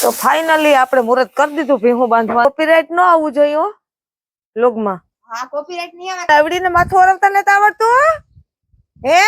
તો ફાઇનલી આપણે મુહૂર્ત કરી દીધું ભીહું બાંધવા. કોપીરાઇટ ન આવવું જોઈએ લોગમાં હા કોપીરાઇટ નહીં આવે. આવડીને માથું હરવતા નથી આવડતું હે?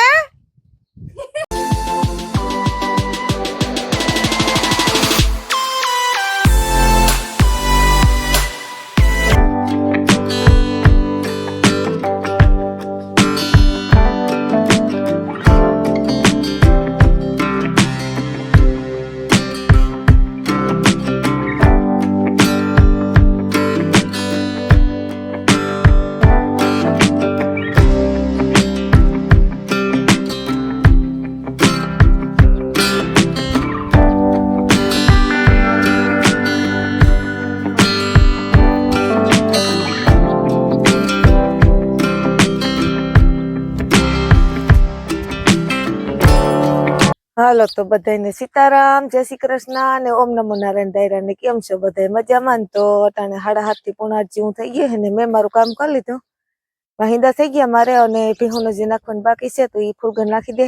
હાલો તો બધાને સીતારામ, જય શ્રી કૃષ્ણ અને ઓમ નમો નારાયણ દાયરા ને કેમ છો બધા મજામાં ને તો? અટાણે સાડા હાથથી પોણા જેવું થઈ ગયું ને મેં મારું કામ કરી લીધું. વાહિંદા થઈ ગયા મારે અને ભીહોને જે નાખવાનું બાકી છે તો એ ફૂલગન નાખી દે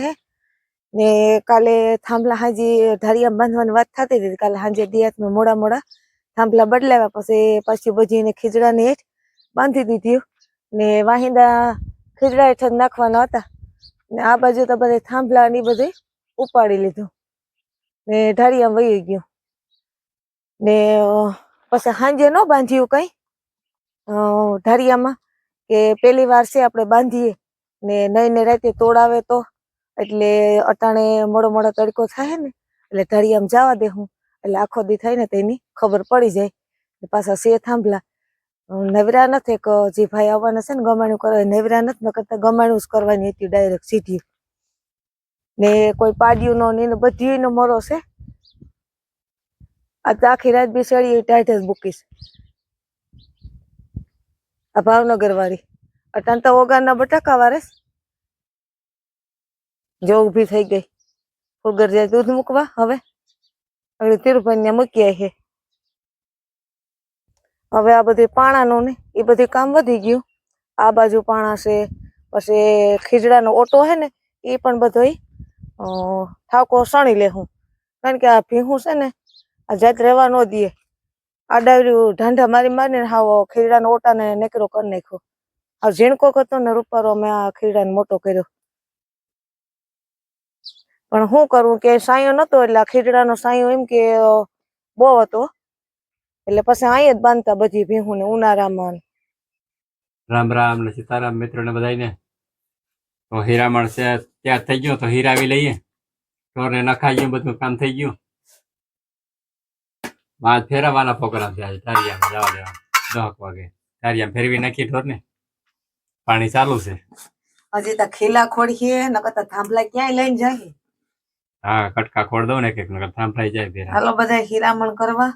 ને કાલે થાંભલા હાજી ઢારિયા બાંધવાની વાત થતી હતી, કાલે હાંજે દિયાતમાં મોડા મોડા થાંભલા બદલાવ્યા પછી પાછી બધી એને ખીજડાની હેઠ બાંધી દીધી. ને વાહિંદા ખીજડા હેઠળ નાખવાના હતા. ને આ બાજુ તો બધે થાંભલા ને બધી ઉપાડી લીધું. ને ઢાળિયા વહી ગયું. ને પછી સાંજે ન બાંધ્યું કઈ? ઢારિયામાં કે પેલી વાર છે આપણે બાંધીએ. ને નહીં ને રાતે તોડાવે તો? એટલે અટાણે મોડો મોડો તડકો થાય ને, એટલે ઢાળિયામાં જવા દે હું. એટલે આખો દી થાય ને તેની ખબર પડી જાય. પાછા સે થાંભલા. નવરા નથી કે જે ભાઈ આવવાના છે ને ગમાણું કરવા, નવરા નથી કરતા ગમાણું જ કરવાની હતી ડાયરેક્ટ સીધી ને કોઈ પાડ્યું નો ને બધી નો મરો છે. આ તો આખી રાત બી સળી ટાઈટ બુકીશ આ ભાવનગર વાળી અટાણ તો ઓગાના બટાકા વારેસ જો ઊભી થઈ ગઈ. ફુગર જાય દૂધ મૂકવા હવે. હવે તિરુભાઈ ને મૂકી છે હવે આ બધી પાણાનું ને એ બધું કામ વધી ગયું. આ બાજુ પાણા છે, પછી ખીજડાનો ઓટો છે ને, એ પણ બધો ઠાકો સણી લે હું કારણ કે આ ભીહું છે ને, આ જાત રહેવા ન દે. આ ડાયરું ઢાંઢા મારી મારીને હાવ ખીરડાનો ઓટાને નેકરો કરી નાખ્યો. આ ઝીણકો હતો ને, રૂપારો મેં આ ખીરડાને મોટો કર્યો. પણ શું કરવું કે સાયો નતો, એટલે આ ખીરડાનો સાયો એમ કે બહુ હતો. એટલે પછી અહીંયા જ બાંધતા બધી ભીહું ને ઉનાળામાં. રામ રામ ને સીતારામ મિત્રોને બધાને તો હીરામણ છે ત્યાર થઈ ગયો તો હીરાવી લઈએ. ઢોરને નખાઈ ગયું બધું કામ થઈ ગયું. આજ ફેરવવાના પ્રોગ્રામ છે આજે ધારિયામાં જવા દેવા દહક વાગે. ધારિયામાં ફેરવી નાખી ઢોરને. પાણી ચાલુ છે. હજી તો ખીલા ખોડીએ નકર તો થાંભલા ક્યાંય લઈને જાય હા કટકા ખોડ દઉં ને એક એક નકર થાંભલાઈ જાય ફેર. હાલો બધા હીરામણ કરવા.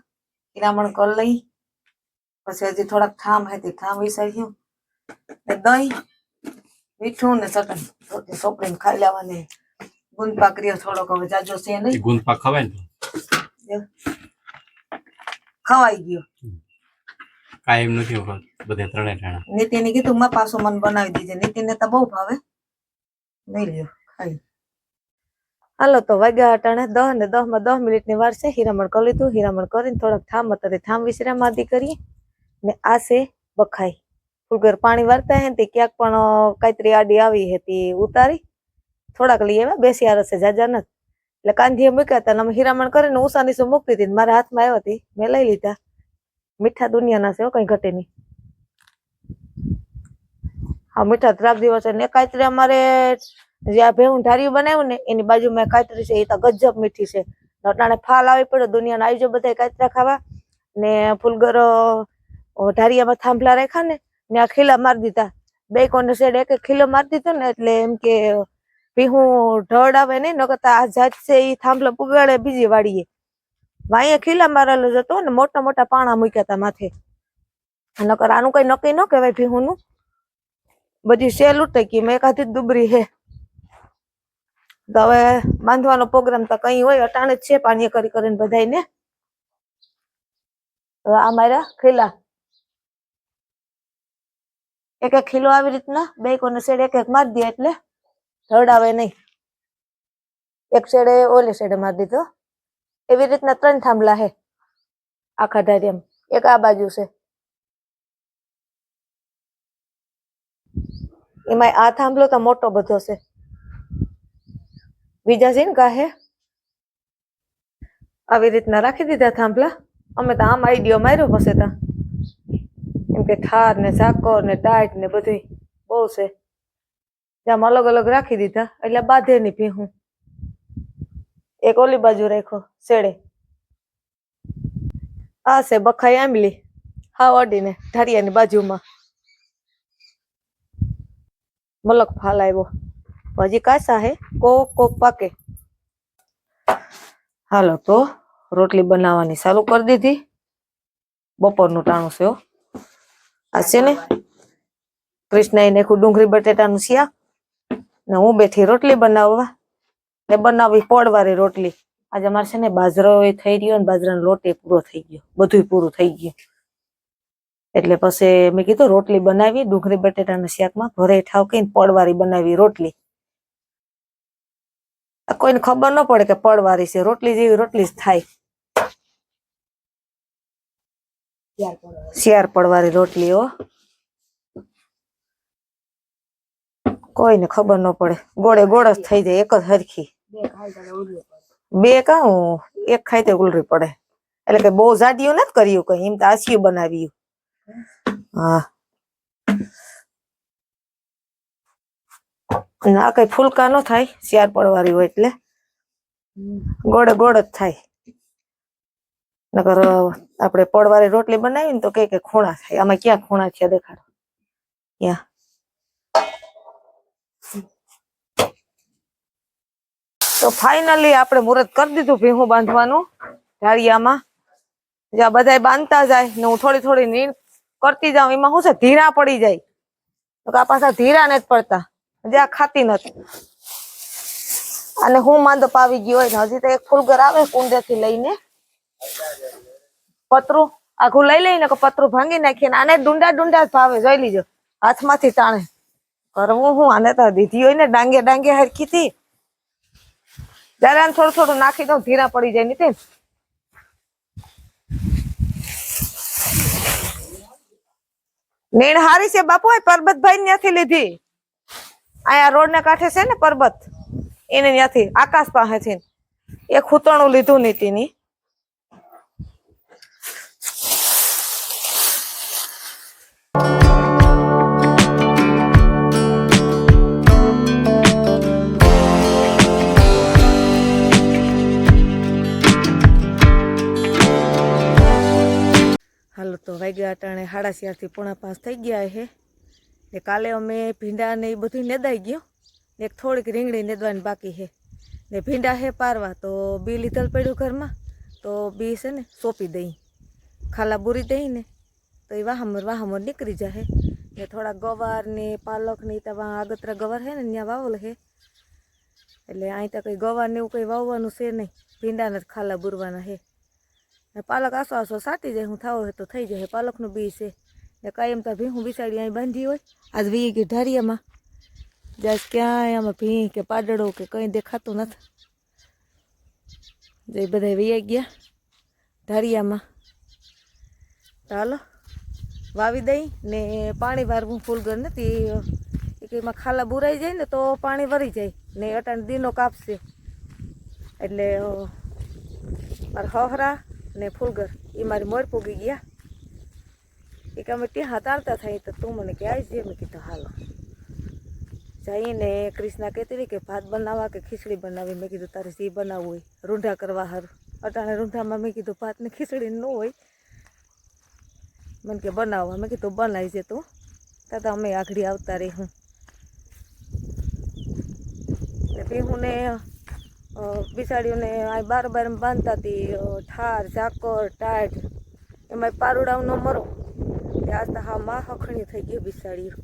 હીરામણ કરી લઈ. પછી હજી થોડાક ઠામ હતી ઠામ વિસર્યું. ને દહીં મીઠું ને ચટણી. રોટલી સોપડીને ખાઈ લેવાની ગુંદ રહ્યો થોડોક હવે જાજો છે નહીં. ગુંદ પાક ખવાય ને ખવાઈ ગયો. કાયમ નથી બધે ત્રણે ટાણા નીતિને કીધું માં પાછું મન બનાવી દીધે નીતિને તો બહુ ભાવે. નહીં લ્યો ખાઈ. હાલો તો વાગ્યા અટાણે દહ ને દહમાં દસ મિનિટની વાર છે. હીરામણ કરી લીધું. હીરામણ કરીને થોડાક થામ હતા થામ વિશ્રામ આદિ કરીએ. ને આ છે બખાઈ. ફુલગર પાણી વારતા હે તે ક્યાંક પણ અ, આડી આવી હતી ઉતારી. થોડાક લઈ આવ્યા બેસી આરસે રસે જાજા નથી. એટલે કાંધીએ મૂક્યા હતા અમે હીરામણ કરીને ઉષાની શું મૂકતી હતી મારા હાથમાં આવ્યા હતી મેં લઈ લીધા. મીઠા દુનિયાના છે કઈ ઘટે નહીં હા મીઠા ત્રાક દિવસ ને કાંઈતરી અમારે આ ભેહું ઢાર્યું બનાવ્યું ને એની બાજુમાં કાંઈતરી છે એ તો ગજબ મીઠી છે. નટાણે ફાલ આવી પડ્યો દુનિયાના આવી જો બધા કાંતરા ખાવા. ને ફૂલગરો ઢારિયામાં થાંભલા રાખ્યા ને ને આ ખીલા મારી દીધા. બે કોને સાઈડ એક ખીલો મારી દીધો ને એટલે એમ કે ભીહું ઢળ આવે નહીં, નકર તો આ જાત છે એ થાંભલો પુગાડે બીજી વાડીએ. વાંયે ખીલા મારેલો જતો ને, મોટા મોટા પાણા મૂક્યા હતા માથે. નકર આનું કઈ નક્કી ન કહેવાય ભીહું નું બધી સેલ ઉટકી મેં એકાધી દુબરી હે તો હવે બાંધવાનો પ્રોગ્રામ તો કઈ હોય, અટાણે જ છે પાણી કરી કરીને બધાયને. તો આ મારા ખીલા. એક એક ખીલો આવી રીતના, બે કોને શેડ, એક એક મારી દે એટલે રડાવે નહીં. એક શેડે ઓલે શેડે મારી દીધો. એવી રીતના ત્રણ થાંભલા હે. આખા ધારિયામાં. એક આ બાજુ છે. એમાં આ થાંભલો તો મોટો બધો છે. બીજા છે ને કાહે આવી રીતના રાખી દીધા થાંભલા. અમે તો આમ આઈડિયો માર્યો પછી તા. એમ કે થાર ને ઝાકર ને ટાઈટ ને બધું બહુ છે. ત્યાં અલગ અલગ રાખી દીધા, એટલે બાંધે ની ભીહું. એક ઓલી બાજુ રાખ્યો, શેડે. આ છે બખાઈ આંબલી હા અડીને ઢારિયાની બાજુમાં. મલક ફાલ આવ્યો હજી કાસા હે, કોક કોક પાકે. હાલો તો રોટલી બનાવવાની ચાલુ કરી દીધી. બપોરનું ટાણું છે આ છે ને? કૃષ્ણ એને ડુંગળી બટેટાનું શિયા. ને હું બેઠી રોટલી બનાવવા. ને બનાવી પોળવાળી રોટલી. આજે અમારે છે ને બાજરો એ થઈ રહ્યો ને બાજરાનો લોટ એ પૂરો થઈ ગયો. બધું પૂરું થઈ ગયું. એટલે પછી મેં કીધું રોટલી બનાવી, ડુંગળી બટેટાના શાકમાં ભરે ઠાવ કઈને પડવારી બનાવી રોટલી. કોઈને ખબર ન પડે કે પડવારી છે. રોટલી જેવી રોટલી જ થાય. શિયાર પડવાળી રોટલી હો. કોઈને ખબર ન પડે. ગોળે ગોળ જ થઈ જાય એક જ હરખી. બે કા એક ખાય તે ઉલરી પડે. એટલે કે બહુ જાડિયું નથી કર્યું કઈ એમ તો આસિયું બનાવ્યું. હા. આ કઈ ફૂલકા નો થાય શિયાર પડવાળી હોય એટલે. ગોળે ગોળ જ થાય. નકર આપણે પડવારી રોટલી બનાવી ને તો કે કે ખૂણા થાય. આમાં ક્યાં ખૂણા છે દેખાડો? ત્યાં તો ફાઇનલી આપણે મુહૂર્ત કરી દીધું ભીહું બાંધવાનું ઢાળિયામાં. જ્યાં બધાય બાંધતા જાય ને હું થોડી થોડી નીણ કરતી જાઉં, એમાં શું છે? ધીરા પડી જાય. તો આ પાછા ધીરા ને જ પડતા જ્યાં ખાતી નથી. અને હું માંદો પાવી ગયો હોય ને, હજી તો એક ફૂલગર આવે કુંડેથી લઈને પતરું આખું લઈ લઈને પતરું ભાંગી નાખીને આને ડુંડા ડુંડા ભાવે, જોઈ લીજો. હાથમાંથી તાણે. કરવું હું? આને તો દીધી હોય ને, ડાંગે ડાંગે હરખી થી જયારે થોડું થોડું નાખી દઉં, ધીરા પડી જાય નીતિન. નીણ હારી છે બાપુ પરબતભાઈ ત્યાંથી લીધી. અહીંયા રોડ ને કાંઠે છે ને પરબત, એને ત્યાંથી આકાશ પાસેથી એ ખૂતણું લીધું નીતિની. હાલો તો વાગ્યા અટાણે સાડા ચારથી પોણા પાંચ થઈ ગયા હે. ને કાલે અમે ભીંડા ને એ બધું નેદાઈ ગયું. ને એક થોડીક રીંગણી નેદવાની બાકી હે. ને ભીંડા હે પારવા, તો બી લીધલ પડ્યું ઘરમાં, તો બી છે ને સોંપી દઈ. ખાલા બુરી દઈ ને તો એ વાહમર વાહમર નીકળી જાય ને થોડા ગવાર ને પાલક ને ત્યાં આગતરા ગવાર છે ને ત્યાં વાવલ છે એટલે અહીં તો કંઈ ગવાર ને એવું કંઈ વાવવાનું છે નહીં. ભીંડાના જ ખાલા બુરવાના છે ને પાલક આસો આસો સાટી જાય, હું થાવ તો થઈ જાય, પાલકનું બી છે. ને કાયમ તો ભીહું બિસાડી અહીં બાંધી હોય. આજ વી ગઈ ઢારિયામાં. જાય ક્યાંય આમાં ભી કે પાડડો કે કંઈ દેખાતું નથી. જે બધા વૈયા ગયા ઢારિયામાં. ચાલો વાવી દઈ ને પાણી વારવું, ફૂલગર નથી. કે એમાં ખાલા બુરાઈ જાય ને તો પાણી વરી જાય. ને અટાણ દીનો કાપશે. એટલે મારા હહરા ને ફૂલગર એ મારી મર પૂગી ગયા. એ કે અમે ત્યાં હાતારતા થઈ તો તું મને ક્યાંય આવી જે મેં કીધું, હાલો. જઈને ક્રિષ્ના કહેતી હતી કે ભાત બનાવવા કે ખીચડી બનાવી? મેં કીધું, તારે જે બનાવવું હોય, રૂંઢા કરવા સારું અટાણે રૂંઢામાં મેં કીધું ભાત ને ખીચડી ન હોય. મને કે બનાવવા મેં કીધું બનાવી છે તું. તાતા અમે આઘડી આવતા રહી હું એટલે હું ને બિસાડીઓને આ બાર બાર બાંધતા હતી ઠાર ઝાકર ટાઢ. એમાં પારુડાઓનો મરો. તે આજ તો હા માં હખણી થઈ ગઈ બિસાડીઓ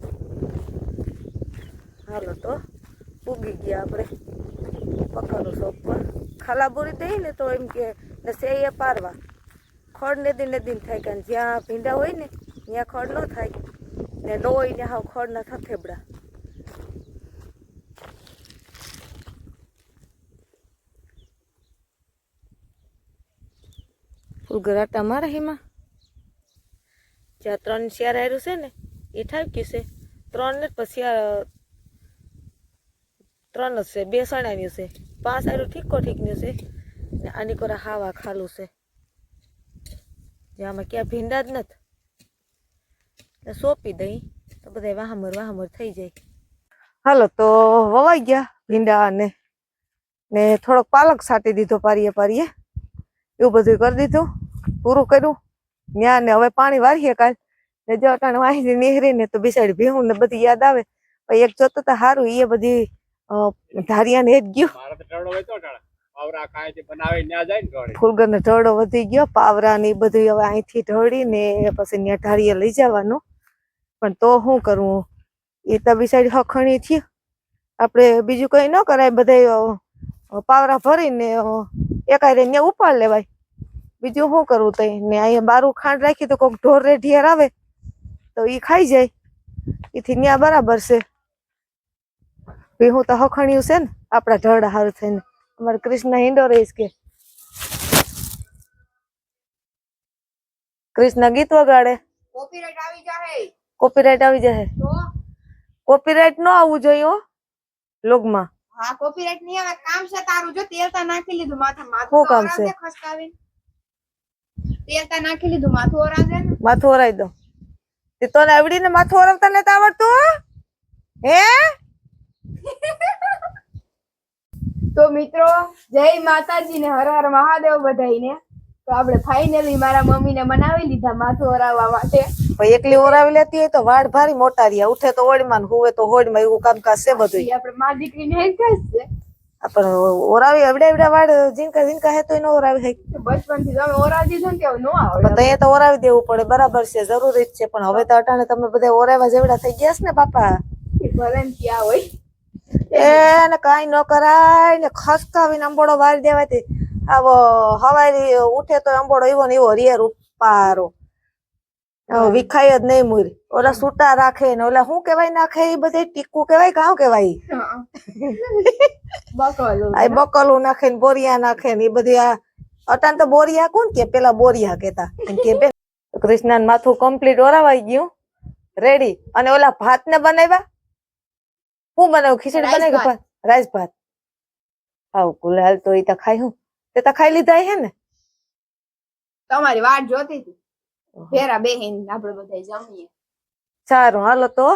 હાલો તો, ઉગી ગયા આપણે પકાનું શોપ પર ખાલા બોરી દઈ ને તો એમ કે ને સેઈએ પારવા. ખડ ને દીન થાય કારણ જ્યાં ભીંડા હોય ને, ત્યાં ખડ ન થાય. ને ન હોય ને હાવ ખડ ના થથેબડા ઉગરાટા મારા હેમાં? જ્યાં ત્રણ શિયાર આવ્યું છે ને, એ થાય ગયું છે. ત્રણ ને પછી ત્રણ જ છે બે સણાવ્યું છે. પાંચ આવ્યું ઠીકો ઠીકનું છે. ને આની કોરા હાવા ખાલું છે. જે આમાં ક્યાં ભીંડા જ નથી. સોંપી દઈ, તો બધા વાહમર વાહમર થઈ જાય. હાલો, તો વવાઈ ગયા ભીંડા ને. ને થોડોક પાલક છાંટી દીધો પારીએ પારીએ. એવું બધું કરી દીધું. પૂરું કર્યું. ન્યા ને હવે પાણી વાળીએ કાલ. ને જો અટાણે વાહીને નીહરીને તો બિસાડી ભીહું ને બધી યાદ આવે. પણ એક જોતો તો સારું એ બધી ધારિયા ને જ ગયું. ફૂલગર ને ઢળો વધી ગયો. પાવરા ને એ બધું હવે અહીંથી ઢળી ને પછી ત્યાં ઢાળીએ લઈ જવાનું. પણ તો શું કરવું એ તો બિસાડી હખણી થયું. આપણે બીજું કઈ ન કરાય બધા પાવરા ભરીને એકાય ને ઉપાડ લેવાય. બીજું શું કરવું તઈ? ને અહીંયા બારું ખાંડ રાખી તો કોઈક ઢોર રેઢિયાર આવે તો એ ખાઈ જાય. એથી ત્યાં બરાબર છે. હું તો હખણ્યું છે ને આપણા ઢળ હાર થઈને. અમારે કૃષ્ણ હિંડો રહીશ કે. કૃષ્ણ ગીત વગાડે. કોપીરાઇટ આવી જાહે. કોપીરાઇટ આવી જશે તો? કોપીરાઇટ ન આવવું જોઈએ હો લોગમાં હા કોપીરાઇટ નહીં આવે કામ છે તારું. જો તેલ નાખી લીધું માથા શું માથું કામ કામ છે? છે ખસકાવીને. તેલ નાખી લીધું માથું ઓરાવે ને? માથું ઓરાઈ દો. તે તને આવડીને માથું ઓરાવતા નથી આવડતું હે? તો મિત્રો જય માતાજી ને હર હર મહાદેવ બધાઈને તો આપણે ફાઇનલી મારા મમ્મીને મનાવી લીધા માથું ઓરાવવા માટે. ભાઈ એકલી ઓરાવી લેતી હોય તો વાળ ભારી મોટા રહ્યા. ઉઠે તો હોળીમાં ને હુવે તો હોડમાં એવું કામકાજ છે બધું આપણે મા દીકરીને ને છે. પણ ઓરાવી અવડે અવડે વાળ જીનકા જીનકા હે તો ન ઓરાવી હે. તો બચપનથી તમે ઓરાવી દીધો ને કે નો આવે. તો એ તો ઓરાવી દેવું પડે બરાબર છે જરૂરી જ છે પણ હવે તો અટાણે તમે બધા ઓરાવા જેવડા થઈ ગયા છે ને બાપા? ભલે ક્યાં હોય. એને કાઈ ન કરાય ને ખસકાવીને અંબોડો વારી દેવાથી આવો હવારી ઉઠે તો અંબોડો એવો ને એવો રિયર ઉપારો વિખાય જ નહીં મૂર. ઓલા સૂટા રાખે ને ઓલા શું કેવાય નાખે એ બધે ટીકુ કેવાય કાં કેવાય બકલું બકલું નાખે ને બોરિયા નાખે ને એ બધી આ અટાણ તો બોરિયા કોણ કે? પેલા બોરિયા કેતા કે બેન કૃષ્ણ માથું કમ્પ્લીટ ઓરાવાઈ ગયું. રેડી અને ઓલા ભાત ને બનાવ્યા? શું બનાવ્યું? ખીચડી બનાવી ભાત. રાઈસ ભાત. આવ ગુલાલ તો એ તો ખાઈ હું. તે તો ખાઈ લીધા હે ને? તમારી વાત જોતી હતી. ફેરા બેહીન આપણે બધા જમીએ. સારું હાલો તો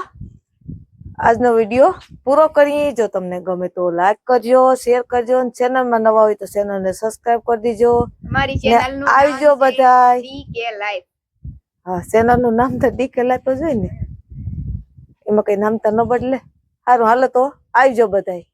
આજનો વીડિયો પૂરો કરીએ. જો તમને ગમે તો લાઈક કરજો શેર કરજો અને ચેનલમાં નવા હોય તો ચેનલને સબસ્ક્રાઇબ કરી દીજો. મારી ચેનલનું આવજો બધા ડીકે લાઈફ હા ચેનલનું નામ તો ડીકે લાઈફ જ હોય ને. એમાં કઈ નામ તો ન બદલે. સારું હાલો તો આવજો બધાય.